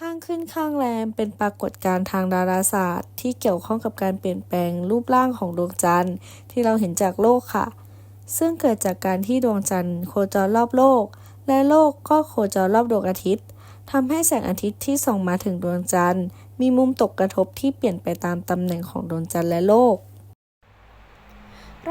ข้างขึ้นข้างแรมเป็นปรากฏการณ์ทางดาราศาสตร์ ที่เกี่ยวข้องกับการเปลี่ยนแปลงรูปร่างของดวงจันทร์ ที่เราเห็นจากโลกค่ะ ซึ่งเกิดจากการที่ดวงจันทร์โคจรรอบโลก และโลกก็โคจรรอบดวงอาทิตย์ทำให้แสงอาทิตย์ที่ส่องมาถึงดวงจันทร์ มีมุมตกกระทบที่เปลี่ยนไปตามตำแหน่งของดวงจันทร์และโลก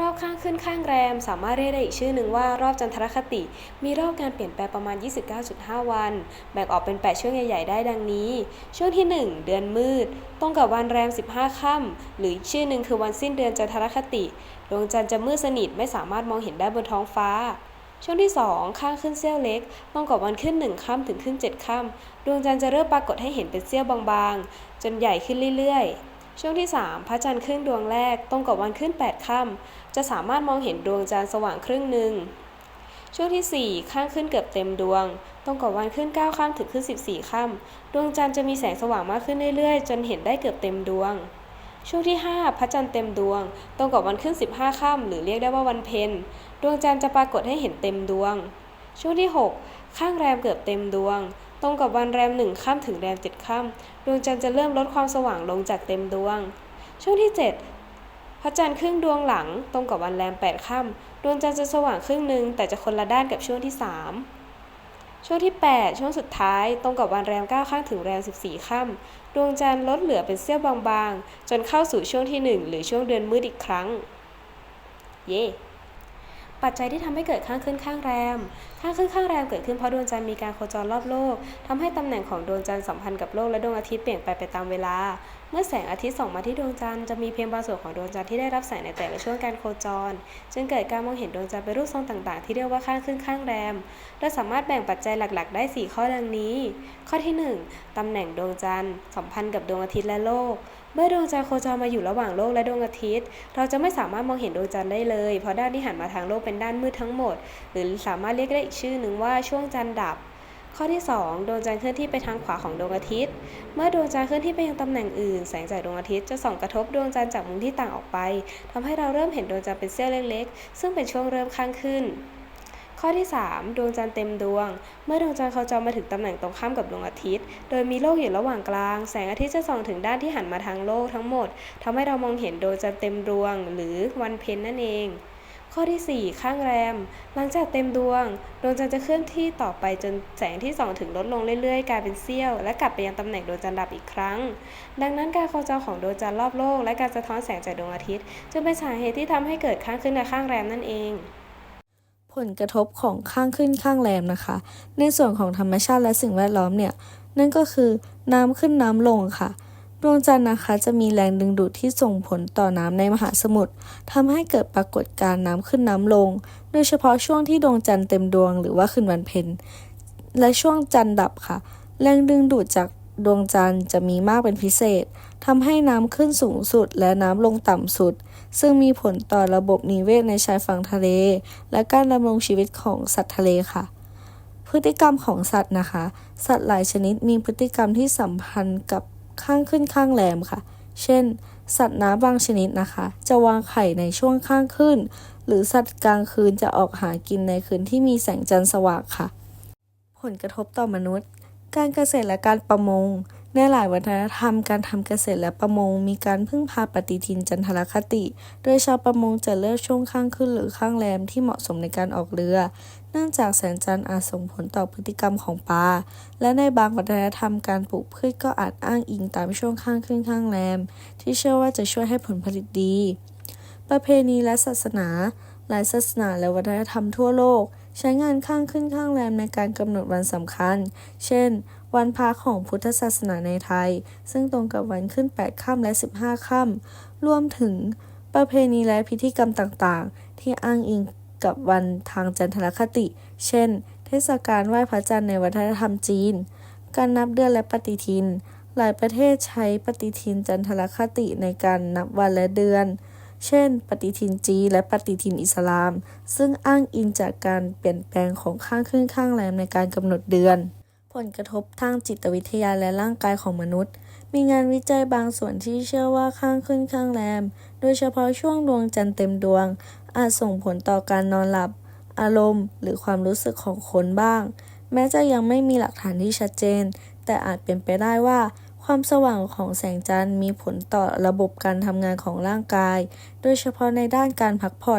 รอบข้างขึ้นข้างแรม สามารถเรียกได้อีกชื่อหนึ่งว่ารอบจันทรคติ มีรอบการเปลี่ยนแปลงประมาณ 29.5 วัน แบ่งออกเป็น 8 ช่วงใหญ่ ๆ ได้ดังนี้ ช่วงที่ 1 เดือนมืด ตรงกับวันแรม 15 ค่ำหรืออีกชื่อหนึ่งคือวันสิ้นเดือนจันทรคติดวงจันทร์จะมืดสนิทไม่สามารถมองเห็นได้บนท้องฟ้า ช่วงที่ 2 ข้างขึ้นเสี้ยวเล็กตรงกับวันขึ้น 1 ค่ำถึงขึ้น 7 ค่ำดวงจันทร์จะเริ่มปรากฏให้เห็นเป็นเสี้ยวบางๆ จนใหญ่ขึ้นเรื่อยๆ ช่วงที่ 3 พระจันทร์ขึ้นดวงแรกตรงกับวันขึ้น 8 ค่ำจะสามารถมองเห็นดวงจันทร์สว่างครึ่งหนึ่ง ช่วงที่ 4 ข้างขึ้นเกือบเต็มดวง ตรงกับวันขึ้น 9 ค่ำถึงขึ้น 14 ค่ำดวงจันทร์จะมีแสงสว่างมากขึ้นเรื่อยๆ จนเห็นได้เกือบเต็มดวง ช่วงที่ 5 พระจันทร์เต็มดวง ตรงกับวันขึ้น 15 ค่ำหรือเรียกได้ว่าวันเพ็ญดวงจันทร์จะปรากฏให้เห็นเต็มดวง ช่วงที่ 6 ข้างแรมเกือบเต็มดวง ตรงกับวันแรม1ค่ำถึงแรม7ค่ำดวงจันทร์จะเริ่มลดความสว่างลงจากเต็มดวง ช่วงที่ 7 พระจันทร์ครึ่งดวงหลัง ตรงกับวันแรม8ค่ำดวงจันทร์จะสว่างครึ่งหนึ่งแต่จะคนละด้านกับช่วงที่ 3 ช่วงที่ 8 ช่วงสุดท้าย ตรงกับวันแรม9ค่ำถึงแรม14ค่ำดวงจันทร์ลดเหลือเป็นเสี้ยวบางๆ จนเข้าสู่ช่วงที่ 1 หรือช่วงเดือนมืดอีกครั้ง เย่ปัจจัยที่ทำให้เกิดข้างขึ้นข้างแรม ข้างขึ้นข้างแรมเกิดขึ้นเพราะดวงจันทร์มีการโคจรรอบโลกทำให้ตำแหน่งของดวงจันทร์สัมพันธ์กับโลกและดวงอาทิตย์เปลี่ยนไปไปตามเวลา เมื่อแสงอาทิตย์ส่องมาที่ดวงจันทร์จะมีเพียงบางส่วนของดวงจันทร์ที่ได้รับแสงในแต่ละช่วงการโคจร จึงเกิดการมองเห็นดวงจันทร์เป็นรูปทรงต่างๆ ที่เรียกว่าข้างขึ้นข้างแรมเราสามารถแบ่งปัจจัยหลักๆ ได้ 4 ข้อดังนี้ ข้อที่ 1ตำแหน่งดวงจันทร์สัมพันธ์กับดวงอาทิตย์และโลกเมื่อดวงจันทร์โคจรมาอยู่ระหว่างโลกและดวงอาทิตย์ เราจะไม่สามารถมองเห็นดวงจันทร์ได้เลย เพราะด้านที่หันมาทางโลกเป็นด้านมืดทั้งหมด หรือสามารถเรียกได้อีกชื่อหนึ่งว่าช่วงจันทร์ดับ ข้อที่ 2 ดวงจันทร์เคลื่อนที่ไปทางขวาของดวงอาทิตย์ เมื่อดวงจันทร์เคลื่อนที่ไปยังตำแหน่งอื่น แสงจากดวงอาทิตย์จะส่องกระทบดวงจันทร์จากมุมที่ต่างออกไปทำให้เราเริ่มเห็นดวงจันทร์เป็นเสี้ยวเล็กๆ ซึ่งเป็นช่วงเริ่มข้างขึ้นข้อที่ 3 ดวงจันทร์เต็มดวง เมื่อดวงจันทร์โคจรมาถึงตำแหน่งตรงข้ามกับดวงอาทิตย์ โดยมีโลกอยู่ระหว่างกลาง แสงอาทิตย์จะส่องถึงด้านที่หันมาทางโลกทั้งหมดทำให้เรามองเห็นดวงจันทร์เต็มดวง หรือวันเพ็ญนั่นเอง ข้อที่ 4 ข้างแรม หลังจากเต็มดวง ดวงจันทร์จะเคลื่อนที่ต่อไปจนแสงที่ส่องถึงลดลงเรื่อยๆ กลายเป็นเสี้ยว และกลับไปยังตำแหน่งดวงจันทร์ดับอีกครั้ง ดังนั้นการโคจรของดวงจันทร์รอบโลก และการสะท้อนแสงจากดวงอาทิตย์จึงเป็นสาเหตุที่ทำให้เกิดข้างขึ้นและข้างแรมนั่นเอง ผลกระทบของข้างขึ้นข้างแรมนะคะ ในส่วนของธรรมชาติและสิ่งแวดล้อมเนี่ยนั่นก็คือน้ำขึ้นน้ำลงค่ะ ดวงจันทร์นะคะจะมีแรงดึงดูดที่ส่งผลต่อน้ำในมหาสมุทรทำให้เกิดปรากฏการณ์น้ำขึ้นน้ำลง โดยเฉพาะช่วงที่ดวงจันทร์เต็มดวงหรือว่าคืนวันเพ็ญและช่วงจันทร์ดับค่ะ แรงดึงดูดจากดวงจันทร์จะมีมากเป็นพิเศษทำให้น้ำขึ้นสูงสุดและน้ำลงต่ำสุด ซึ่งมีผลต่อระบบนิเวศในชายฝั่งทะเล และการดำรงชีวิตของสัตว์ทะเลค่ะ พฤติกรรมของสัตว์นะคะ สัตว์หลายชนิดมีพฤติกรรมที่สัมพันธ์กับ ข้างขึ้นข้างแรมค่ะ เช่น สัตว์น้ำบางชนิดนะคะ จะวางไข่ในช่วงข้างขึ้น หรือสัตว์กลางคืนจะออกหากินในคืนที่มีแสงจันทร์สว่างค่ะ ผลกระทบต่อมนุษย์ การเกษตรและการประมง ในหลายวัฒนธรรมการทำเกษตรและประมง มีการพึ่งพาปฏิทินจันทรคติ โดยชาวประมงจะเลือกช่วงข้างขึ้นหรือข้างแรมที่เหมาะสมในการออกเรือ เนื่องจากแสงจันทร์อาจส่งผลต่อพฤติกรรมของปลา และในบางวัฒนธรรมการปลูกพืชก็อาจอ้างอิงตามช่วงข้างขึ้นข้างแรม ที่เชื่อว่าจะช่วยให้ผลผลิตดี ประเพณีและศาสนา หลายศาสนาและวัฒนธรรมทั่วโลก ใช้งานข้างขึ้นข้างแรมในการกำหนดวันสำคัญ เช่น วันพระของพุทธศาสนาในไทย ซึ่งตรงกับวันขึ้น 8 ค่ำและ 15 ค่ำรวมถึงประเพณีและพิธีกรรมต่างๆ ที่อ้างอิงกับวันทางจันทรคติ เช่น เทศกาลไหว้พระจันทร์ในวัฒนธรรมจีน การนับเดือนและปฏิทิน หลายประเทศใช้ปฏิทินจันทรคติในการนับวันและเดือน เช่น ปฏิทินจีนและปฏิทินอิสลาม ซึ่งอ้างอิงจากการเปลี่ยนแปลงของข้างขึ้นข้างแรมในการกำหนดเดือน ผลกระทบทางจิตวิทยาและร่างกายของมนุษย์ มีงานวิจัยบางส่วนที่เชื่อว่าข้างขึ้นข้างแรม โดยเฉพาะช่วงดวงจันทร์เต็มดวง อาจส่งผลต่อการนอนหลับ อารมณ์ หรือความรู้สึกของคนบ้าง แม้จะยังไม่มีหลักฐานที่ชัดเจน แต่อาจเป็นไปได้ว่า ความสว่างของแสงจันทร์มีผลต่อระบบการทำงานของร่างกาย โดยเฉพาะในด้านการพักผ่อน